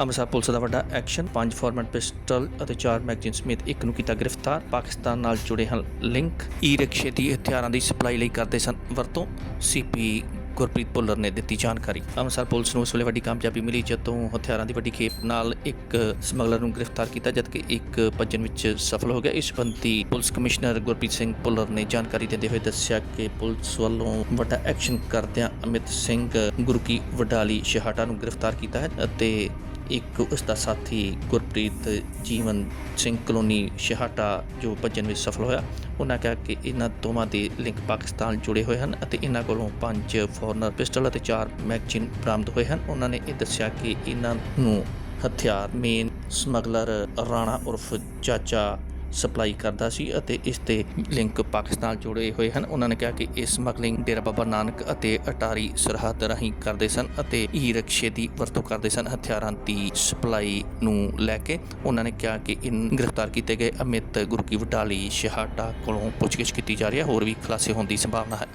Amritsar police ਦਾ ਵੱਡਾ action, ਪੰਜ format pistol ਅਤੇ ਚਾਰ ਮੈਗਜ਼ੀਨ ਸਮੇਤ ਇੱਕ ਨੂੰ ਕੀਤਾ ਗ੍ਰਿਫਤਾਰ। ਪਾਕਿਸਤਾਨ ਨਾਲ ਜੁੜੇ ਹਨ ਲਿੰਕ। ਈ ਰਿਕਸ਼ੇ ਦੀ ਹਥਿਆਰਾਂ ਦੀ ਸਪਲਾਈ ਲਈ ਕਰਦੇ ਸਨ। ਵਰਤੋਂ ਸੀਪੀ ਗੁਰਪ੍ਰੀਤ ਭੁੱਲਰ ਨੇ ਦਿੱਤੀ ਜਾਣਕਾਰੀ। ਅੰਮ੍ਰਿਤਸਰ ਪੁਲਿਸ ਨੂੰ ਉਸ ਵੇਲੇ ਵੱਡੀ ਕਾਮਯਾਬੀ ਮਿਲੀ ਜਦੋਂ ਹਥਿਆਰਾਂ ਦੀ ਵੱਡੀ ਖੇਪ ਨਾਲ ਇੱਕ ਸਮਗਲਰ ਨੂੰ ਗ੍ਰਿਫਤਾਰ ਕੀਤਾ, ਜਦਕਿ ਇੱਕ ਭੱਜਣ ਵਿੱਚ ਸਫਲ ਹੋ ਗਿਆ। ਇਸ ਸੰਬੰਧੀ ਪੁਲਿਸ ਕਮਿਸ਼ਨਰ ਗੁਰਪ੍ਰੀਤ ਸਿੰਘ ਭੁੱਲਰ ਨੇ ਜਾਣਕਾਰੀ ਦਿੰਦੇ ਹੋਏ ਦੱਸਿਆ ਕਿ ਪੁਲਿਸ ਵੱਲੋਂ ਵੱਡਾ ਐਕਸ਼ਨ ਕਰਦਿਆਂ ਅਮਿਤ ਸਿੰਘ ਗੁਰੂ ਕੀ ਵਡਾਲੀ ਸ਼ਹਾਟਾ ਨੂੰ ਗ੍ਰਿਫਤਾਰ ਕੀਤਾ ਹੈ ਅਤੇ ਇੱਕ ਉਸ ਦਾ ਸਾਥੀ ਗੁਰਪ੍ਰੀਤ ਜੀਵਨ ਸਿੰਘ ਕਲੋਨੀ ਸ਼ਹਾਟਾ ਜੋ ਭੱਜਣ ਵਿੱਚ ਸਫਲ ਹੋਇਆ। ਉਹਨਾਂ ਕਿਹਾ ਕਿ ਇਹਨਾਂ ਦੋਵਾਂ ਦੇ ਲਿੰਕ ਪਾਕਿਸਤਾਨ ਜੁੜੇ ਹੋਏ ਹਨ ਅਤੇ ਇਹਨਾਂ ਕੋਲੋਂ ਪੰਜ ਫੋਰਨਰ ਪਿਸਟਲ ਅਤੇ ਚਾਰ ਮੈਗਜ਼ੀਨ ਬਰਾਮਦ ਹੋਏ ਹਨ। ਉਹਨਾਂ ਨੇ ਇਹ ਦੱਸਿਆ ਕਿ ਇਹਨਾਂ ਨੂੰ ਹਥਿਆਰ, ਮੇਨ ਸਮਗਲਰ ਰਾਣਾ ਉਰਫ ਚਾਚਾ ਸਪਲਾਈ ਕਰਦਾ ਸੀ ਅਤੇ ਇਸ ਦੇ ਲਿੰਕ ਪਾਕਿਸਤਾਨ ਜੁੜੇ ਹੋਏ ਹਨ। ਉਹਨਾਂ ਨੇ ਕਿਹਾ ਕਿ ਇਹ ਸਮਗਲਿੰਗ ਡੇਰਾ ਬਾਬਾ ਨਾਨਕ ਅਤੇ ਅਟਾਰੀ ਸਰਹੱਦ ਰਾਹੀਂ ਕਰਦੇ ਸਨ ਅਤੇ ਈ ਰਿਕਸ਼ੇ ਦੀ ਵਰਤੋਂ ਕਰਦੇ ਸਨ, ਹਥਿਆਰਾਂ ਦੀ ਸਪਲਾਈ ਨੂੰ ਲੈ ਕੇ। ਉਹਨਾਂ ਨੇ ਕਿਹਾ ਕਿ ਇਨ ਗ੍ਰਿਫਤਾਰ ਕੀਤੇ ਗਏ ਅਮਿਤ ਗੁਰਕੀ ਵਡਾਲੀ ਸ਼ਹਾਟਾ ਕੋਲੋਂ ਪੁੱਛਗਿੱਛ ਕੀਤੀ ਜਾ ਰਹੀ ਹੈ। ਹੋਰ ਵੀ ਖੁਲਾਸੇ ਹੋਣ ਦੀ ਸੰਭਾਵਨਾ ਹੈ।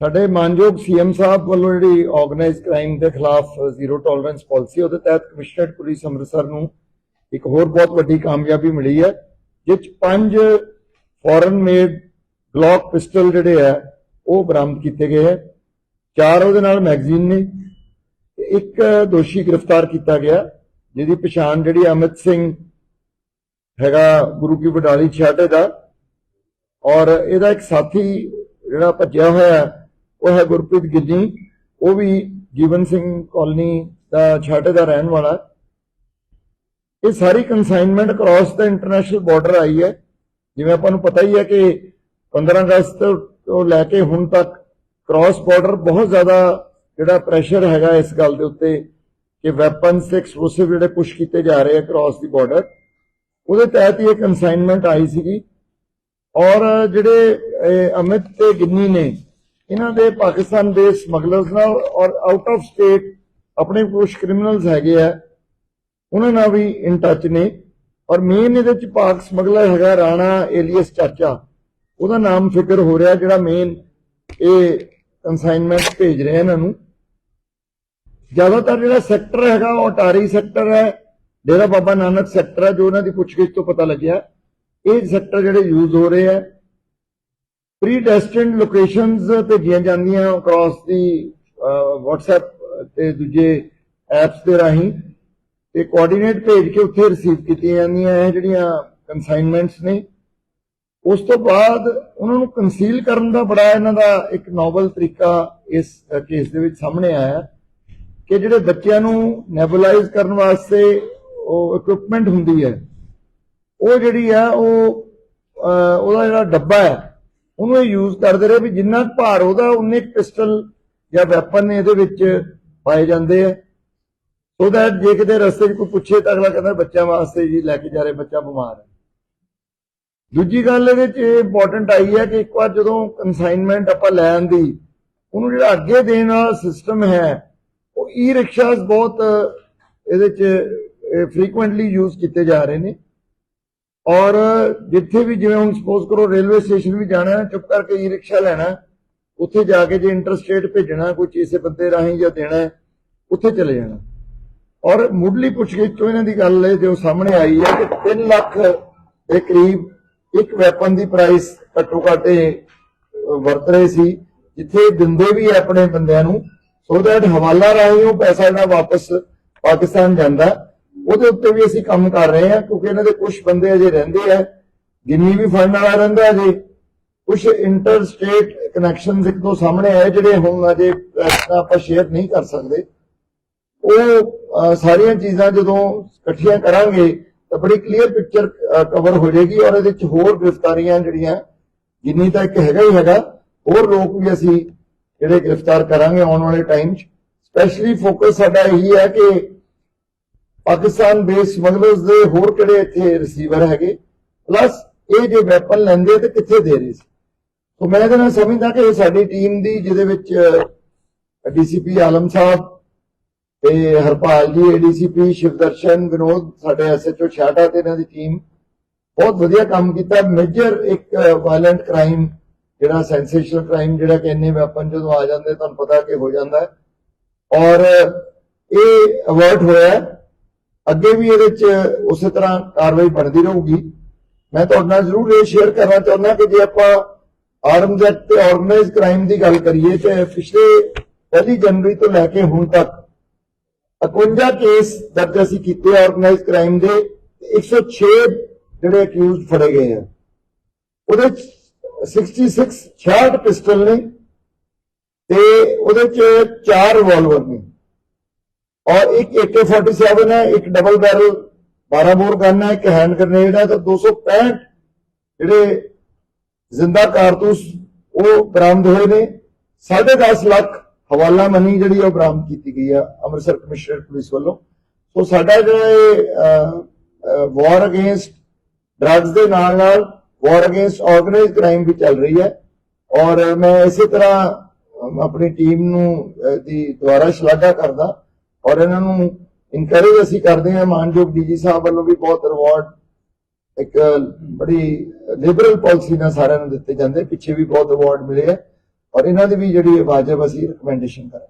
ਸਾਡੇ ਮਾਨਯੋਗ ਸੀਐਮ ਸਾਹਿਬ ਵੱਲੋਂ ਜਿਹੜੀ ਆਰਗੇਨਾਈਜ਼ਡ ਕ੍ਰਾਈਮ ਦੇ ਖਿਲਾਫ ਜ਼ੀਰੋ ਟੋਲਰੈਂਸ ਪਾਲਿਸੀ ਉਹਦੇ ਤਹਿਤ ਕਮਿਸ਼ਨਰਡ ਪੁਲਿਸ ਅੰਮ੍ਰਿਤਸਰ ਨੂੰ ਇੱਕ ਹੋਰ ਬਹੁਤ ਵੱਡੀ ਕਾਮਯਾਬੀ ਮਿਲੀ ਹੈ। ਜਿਸ ਪੰਜ ਫੋਰਨ ਮੇਡ ਗਲੌਕ ਪਿਸਟਲ ਜਿਹੜੇ ਆ, ਉਹ ਬਰਾਮਦ ਕੀਤੇ ਗਏ ਹੈ ਚਾਰ ਉਹਦੇ ਨਾਲ ਮੈਗਜ਼ੀਨ ਨੇ। ਇੱਕ ਦੋਸ਼ੀ ਗ੍ਰਿਫਤਾਰ ਕੀਤਾ ਗਿਆ, ਜਿਹਦੀ ਪਛਾਣ ਜਿਹੜੀ ਅਮਿਤ ਸਿੰਘ ਹੈਗਾ, ਗੁਰੂ ਕੀ ਵਡਾਲੀ ਛਾਟੇ ਦਾ। ਔਰ ਇਹਦਾ ਇੱਕ ਸਾਥੀ ਜਿਹੜਾ ਭੱਜਿਆ ਹੋਇਆ, ਉਹ ਹੈ ਗੁਰਪ੍ਰੀਤ ਗਿੱਜੀ ਉਹ ਵੀ ਜੀਵਨ ਸਿੰਘ ਕਾਲਨੀ ਦਾ ਛਾਟੇ ਦਾ ਰਹਿਣ ਵਾਲਾ। ਇਹ ਸਾਰੀ ਕਨਸਾਈਨਮੈਂਟ ਕ੍ਰਾਸ ਦਾ ਇੰਟਰਨੈਸ਼ਨਲ ਬਾਰਡਰ ਆਈ ਹੈ। ਜਿਵੇਂ ਆਪਾਂ ਨੂੰ ਪਤਾ ਹੀ ਹੈ ਕਿ 15 ਅਗਸਤ ਤੋਂ ਲੈ ਕੇ ਹੁਣ ਤੱਕ ਕ੍ਰਾਸ ਬਾਰਡਰ ਬਹੁਤ ਜ਼ਿਆਦਾ ਜਿਹੜਾ ਪ੍ਰੈਸ਼ਰ ਹੈਗਾ ਇਸ ਗੱਲ ਦੇ ਉੱਤੇ ਕਿ ਵੈਪਨਸ ਤੇ ਐਕਸਪਲੋਸਿਵ ਜਿਹੜੇ ਪੁਸ਼ ਕੀਤੇ ਜਾ ਰਹੇ ਆ ਕ੍ਰਾਸ ਦੀ ਬਾਰਡਰ ਉਹਦੇ ਤਹਿਤ ਹੀ ਇਹ ਕਨਸਾਈਨਮੈਂਟ ਆਈ ਸੀਗੀ। ਔਰ ਜਿਹੜੇ ਅਮਿਤ ਤੇ ਗਿੰਨੀ ਨੇ, ਇਹਨਾਂ ਦੇ ਪਾਕਿਸਤਾਨ ਦੇ ਸਮਗਲਰਸ ਨਾਲ ਔਰ ਆਊਟ ਆਫ ਸਟੇਟ ਆਪਣੇ ਕੁਝ ਕ੍ਰਿਮੀਨਲਸ ਹੈਗੇ ਆ। ਉਹਨਾਂ ਨਾਲ ਵੀ ਇਨ ਟੱਚ ਨੇ। ਔਰ ਮੇਨ ਇਹਦੇ ਚ ਪਾਕ ਸਮਗਲਰ ਹੈਗਾ ਰਾਣਾ ਏਲੀਅਸ ਚਾਚਾ। ਉਹਦਾ ਨਾਮ ਫਿਕਰ ਹੋ ਰਿਹਾ ਜਿਹੜਾ ਮੇਨ ਇਹ ਕਨਸਾਈਨਮੈਂਟ ਭੇਜ ਰਿਹਾ ਇਹਨਾਂ ਨੂੰ। ਜ਼ਿਆਦਾਤਰ ਜਿਹੜਾ ਸੈਕਟਰ ਹੈਗਾ ਉਹ ਅਟਾਰੀ ਸੈਕਟਰ ਹੈ। ਡੇਰਾ ਬਾਬਾ ਨਾਨਕ ਸੈਕਟਰ ਹੈ ਜੋ ਉਹਨਾਂ ਦੀ ਪੁੱਛਗਿੱਛ ਤੋਂ ਪਤਾ ਲੱਗਿਆ। ਇਹ ਸੈਕਟਰ ਜਿਹੜੇ ਯੂਜ਼ ਹੋ ਰਹੇ ਆ ਪ੍ਰੀ ਡੈਸਟਿਨਡ ਲੋਕੇਸ਼ਨਸ ਭੇਜੀਆਂ ਜਾਂਦੀਆਂ ਅਕ੍ਰੋਸ ਦੀ WhatsApp ਤੇ ਦੂਜੇ ਐਪਸ ਦੇ ਰਾਹੀਂ। ਤੇ ਕੋਆਰਡੀਨੇਟ ਭੇਜ ਕੇ ਉੱਥੇ ਰਿਸੀਵ ਕੀਤੀਆਂ ਜਾਂਦੀਆਂ, ਇਹ ਜਿਹੜੀਆਂ ਕਨਸਾਈਨਮੈਂਟਸ ਨੇ। ਉਸ ਤੋਂ ਬਾਅਦ ਉਹਨਾਂ ਨੂੰ ਕੰਸੀਲ ਕਰਨ ਦਾ ਬੜਾ ਇਹਨਾਂ ਦਾ ਇੱਕ ਨੋਵਲ ਤਰੀਕਾ ਇਸ ਕੇਸ ਦੇ ਵਿੱਚ ਸਾਹਮਣੇ ਆਇਆ ਕਿ ਜਿਹੜੇ ਬੱਚਿਆਂ ਨੂੰ ਨੈਬੂਲਾਈਜ਼ ਕਰਨ ਵਾਸਤੇ ਉਹ ਇਕਵਿਪਮੈਂਟ ਹੁੰਦੀ ਹੈ, ਉਹ ਜਿਹੜੀ ਆ, ਉਹ ਉਹਦਾ ਜਿਹੜਾ ਡੱਬਾ ਹੈ, ਉਹਨੂੰ ਇਹ ਯੂਜ਼ ਕਰਦੇ ਰਹੇ ਵੀ ਜਿੰਨਾ ਕੁ ਭਾਰ ਉਹਦਾ, ਉਨੇ ਪਿਸਟਲ ਜਾਂ ਵੈਪਨ ਇਹਦੇ ਵਿੱਚ ਪਾਏ ਜਾਂਦੇ ਆ। ਸੋ ਦੈਟ ਜੇ ਕਿਤੇ ਰਸਤੇ 'ਚ ਕੋਈ ਪੁੱਛੇ ਤਾਂ ਅਗਲਾ ਕਹਿੰਦਾ ਬੱਚਿਆਂ ਵਾਸਤੇ ਜੀ ਲੈ ਕੇ ਜਾ ਰਹੇ ਬੱਚਾ ਬਿਮਾਰ। ਹੈ ਦੂਜੀ ਗੱਲ ਇਹਦੇ 'ਚ ਇੰਪੋਰਟੈਂਟ ਆਈ ਹੈ ਕਿ ਇੱਕ ਵਾਰ ਜਦੋਂ ਕਨਸਾਈਨਮੈਂਟ ਆਪਾਂ ਲੈਣ ਦੀ, ਉਹਨੂੰ ਜਿਹੜਾ ਅੱਗੇ ਦੇਣ ਵਾਲਾ ਸਿਸਟਮ ਹੈ, ਉਹ ਈ ਰਿਕਸ਼ਾਸ ਬਹੁਤ ਇਹਦੇ 'ਚ ਫ੍ਰੀਕੁਐਂਟਲੀ ਯੂਜ਼ ਕੀਤੇ ਜਾ ਰਹੇ ਨੇ। ਔਰ ਜਿੱਥੇ ਵੀ ਜਿਵੇਂ ਹੁਣ ਸਪੋਜ਼ ਕਰੋ ਰੇਲਵੇ ਸਟੇਸ਼ਨ ਵੀ ਜਾਣਾ, ਚੁੱਪ ਕਰਕੇ ਈ ਰਿਕਸ਼ਾ ਲੈਣਾ, ਉੱਥੇ ਜਾ ਕੇ ਜੇ ਇੰਟਰਸਟੇਟ ਭੇਜਣਾ, ਕੋਈ ਕਿਸੇ ਬੰਦੇ ਰਾਹੀਂ ਜਾਂ ਦੇਣਾ, ਉੱਥੇ ਚਲੇ ਜਾਣਾ। ਔਰ ਮੁੱਢਲੀ ਪੁੱਛਗਿੱਛ ਤੋਂ ਇਹਨਾਂ ਦੀ ਗੱਲ ਹੈ ਜੋ ਸਾਹਮਣੇ ਆਈ ਹੈ ਕਿ 3 ਲੱਖ ਦੇ ਕਰੀਬ ਇੱਕ ਵੈਪਨ ਦੀ ਪ੍ਰਾਈਸ ਘੱਟੋ ਘੱਟ ਵਰਤ ਰਹੇ ਸੀ, ਜਿੱਥੇ ਦਿੰਦੇ ਵੀ ਆਪਣੇ ਬੰਦਿਆਂ ਨੂੰ। ਸੋ ਦੈਟ ਹਵਾਲਾ ਰਾਹੀਂ ਉਹ ਪੈਸਾ ਜਿਹੜਾ ਵਾਪਸ ਪਾਕਿਸਤਾਨ ਜਾਂਦਾ। ਉਹਦੇ ਉੱਤੇ ਵੀ ਅਸੀਂ ਕੰਮ ਕਰ ਰਹੇ ਹਾਂ, ਕਿਉਂਕਿ ਇਹਨਾਂ ਦੇ ਕੁਝ ਬੰਦੇ ਅਜੇ ਰਹਿੰਦੇ ਆ। ਗਿੰਨੀ ਵੀ ਫੰਡ ਵਾਲਾ ਰਹਿੰਦਾ ਅਜੇ। ਕੁਝ ਇੰਟਰ ਸਟੇਟ ਕਨੈਕਸ਼ਨਸ ਇੱਕ ਦੋ ਸਾਹਮਣੇ ਆਏ, ਜਿਹੜੇ ਹੁਣ ਅਜੇ ਆਪਾਂ ਸ਼ੇਅਰ ਨਹੀਂ ਕਰ ਸਕਦੇ। ਉਹ ਸਾਰੀਆਂ ਚੀਜ਼ਾਂ ਜਦੋਂ ਇਕੱਠੀਆਂ ਕਰਾਂਗੇ ਤਾਂ ਬੜੀ ਕਲੀਅਰ ਪਿਕਚਰ ਕਵਰ ਹੋ ਜਾਏਗੀ ਔਰ ਇਹਦੇ ਵਿੱਚ ਹੋਰ ਗ੍ਰਿਫਤਾਰੀਆਂ ਜਿਹੜੀਆਂ, ਜਿੰਨੀ ਤਾਂ ਇੱਕ ਹੈਗਾ ਹੀ ਹੈਗਾ, ਹੋਰ ਲੋਕ ਵੀ ਅਸੀਂ ਜਿਹੜੇ ਗ੍ਰਿਫਤਾਰ ਕਰਾਂਗੇ ਆਉਣ ਵਾਲੇ ਟਾਈਮ 'ਚ। ਸਪੈਸ਼ਲੀ ਫੋਕਸ ਸਾਡਾ ਇਹੀ ਹੈ ਕਿ ਪਾਕਿਸਤਾਨ ਬੇਸ ਸਮਗਲਰਸ ਦੇ ਹੋਰ ਕਿਹੜੇ ਇੱਥੇ ਰਿਸੀਵਰ ਹੈਗੇ? ਪਲੱਸ ਇਹ ਜੇ ਵੈਪਨ ਲੈਂਦੇ ਤੇ ਕਿੱਥੇ ਦੇ ਰਹੇ ਸੀ? ਸੋ ਮੈਂ ਇਹਦੇ ਨਾਲ ਸਮਝਦਾ ਕਿ ਇਹ ਸਾਡੀ ਟੀਮ ਦੀ, ਜਿਹਦੇ ਵਿੱਚ ਡੀਸੀਪੀ ਆਲਮ ਸਾਹਿਬ ਤੇ ਹਰਪਾਲ ਜੀ ਏਡੀਸੀਪੀ ਸ਼ਿਵਦਰਸ਼ਨ, ਵਿਨੋਦ, ਸਾਡੇ ਐਸਐਚਓ ਛਾਟਾ ਤੇ ਇਹਨਾਂ ਦੀ ਟੀਮ ਬਹੁਤ ਵਧੀਆ ਕੰਮ ਕੀਤਾ। ਮੇਜਰ ਇੱਕ ਵਾਇਲੈਂਟ ਕ੍ਰਾਈਮ ਜਿਹੜਾ ਸੈਂਸੇਸ਼ਨਲ ਕ੍ਰਾਈਮ ਜਿਹੜਾ ਕਿ ਵੈਪਨ ਜਦੋਂ ਆ ਜਾਂਦੇ, ਤੁਹਾਨੂੰ ਪਤਾ ਕਿ ਹੋ ਜਾਂਦਾ ਹੈ। ਔਰ ਇਹ ਅਵਰਟ ਹੋਇਆ ਅੱਗੇ ਵੀ ਇਹਦੇ ਚ ਉਸੇ ਤਰ੍ਹਾਂ ਕਾਰਵਾਈ ਬਣਦੀ ਰਹੂਗੀ। ਮੈਂ ਤੁਹਾਡੇ ਨਾਲ ਜ਼ਰੂਰ ਇਹ ਸ਼ੇਅਰ ਕਰਨਾ ਚਾਹੁੰਦਾ ਕਿ ਜੇ ਆਪਾਂ ਆਰਮਜ਼ ਐਕਟ ਤੇ ਆਰਗੇਨਾਈਜ਼ ਕ੍ਰਾਈਮ ਦੀ ਗੱਲ ਕਰੀਏ, ਤੇ ਪਿਛਲੇ ਪਹਿਲੀ ਜਨਵਰੀ ਤੋਂ ਲੈ ਕੇ ਹੁਣ ਤੱਕ 51 ਕੇਸ ਦਰਜ ਅਸੀਂ ਕੀਤੇ ਆਰਗੇਨਾਈਜ਼ ਕ੍ਰਾਈਮ ਦੇ 106 ਜਿਹੜੇ ਅਕਿਊਜ਼ਡ ਫੜੇ ਗਏ ਆ। ਉਹਦੇ 66 66 ਪਿਸਟਲ ਨੇ, ਤੇ ਉਹਦੇ ਚ ਚਾਰ ਰਿਵਾਲਵਰ ਨੇ। ਔਰ ਇੱਕ AK47 ਹੈ, ਇੱਕ ਡਬਲ ਬੈਰਲ 12 ਬੋਰ ਗਨ ਹੈ, ਇੱਕ ਹੈਂਡ ਗ੍ਰਨੇਡ ਹੈ, ਤਾਂ 265 ਜਿਹੜੇ ਜ਼ਿੰਦਾ ਕਾਰਤੂਸ ਉਹ ਬਰਾਮਦ ਹੋਏ ਨੇ। 10.5 ਲੱਖ ਹਵਾਲਾ ਮਨੀ ਜਿਹੜੀ ਉਹ ਬਰਾਮਦ ਕੀਤੀ ਗਈ ਆ ਅੰਮ੍ਰਿਤਸਰ ਕਮਿਸ਼ਨਰ ਪੁਲਿਸ ਵੱਲੋਂ। ਸੋ ਸਾਡਾ ਜਿਹੜਾ ਇਹ ਵਾਰ ਅਗੇਂਸਟ ਡਰੱਗਸ ਦੇ ਨਾਲ ਨਾਲ ਵਾਰ ਅਗੇਂਸਟ ਆਰਗੇਨਾਈਜ਼ਡ ਕ੍ਰਾਈਮ ਵੀ ਚੱਲ ਰਹੀ ਹੈ। ਔਰ ਮੈਂ ਇਸੇ ਤਰ੍ਹਾਂ ਆਪਣੀ ਟੀਮ ਨੂੰ ਦੀ ਦੁਆਰਾ ਸ਼ਲਾਘਾ ਕਰਦਾ। ਔਰ ਇਹਨਾਂ ਨੂੰ ਇਨਕਰੇਜ ਅਸੀਂ ਕਰਦੇ ਹਾਂ, ਮਾਨਯੋਗ ਡੀਜੀ ਸਾਹਿਬ ਵੱਲੋਂ ਵੀ ਬਹੁਤ ਰਿਵਾਰਡ ਇੱਕ ਬੜੀ ਲਿਬਰਲ ਪਾਲਿਸੀ ਨਾਲ ਸਾਰਿਆਂ ਨੂੰ ਦਿੱਤੇ ਜਾਂਦੇ। ਪਿੱਛੇ ਵੀ ਬਹੁਤ ਅਵਾਰਡ ਮਿਲੇ ਆ। ਔਰ ਇਹਨਾਂ ਦੀ ਵੀ ਜਿਹੜੀ ਵਾਜਬ ਅਸੀਂ ਰਿਕਮੈਂਡੇਸ਼ਨ ਕਰਾਂਗੇ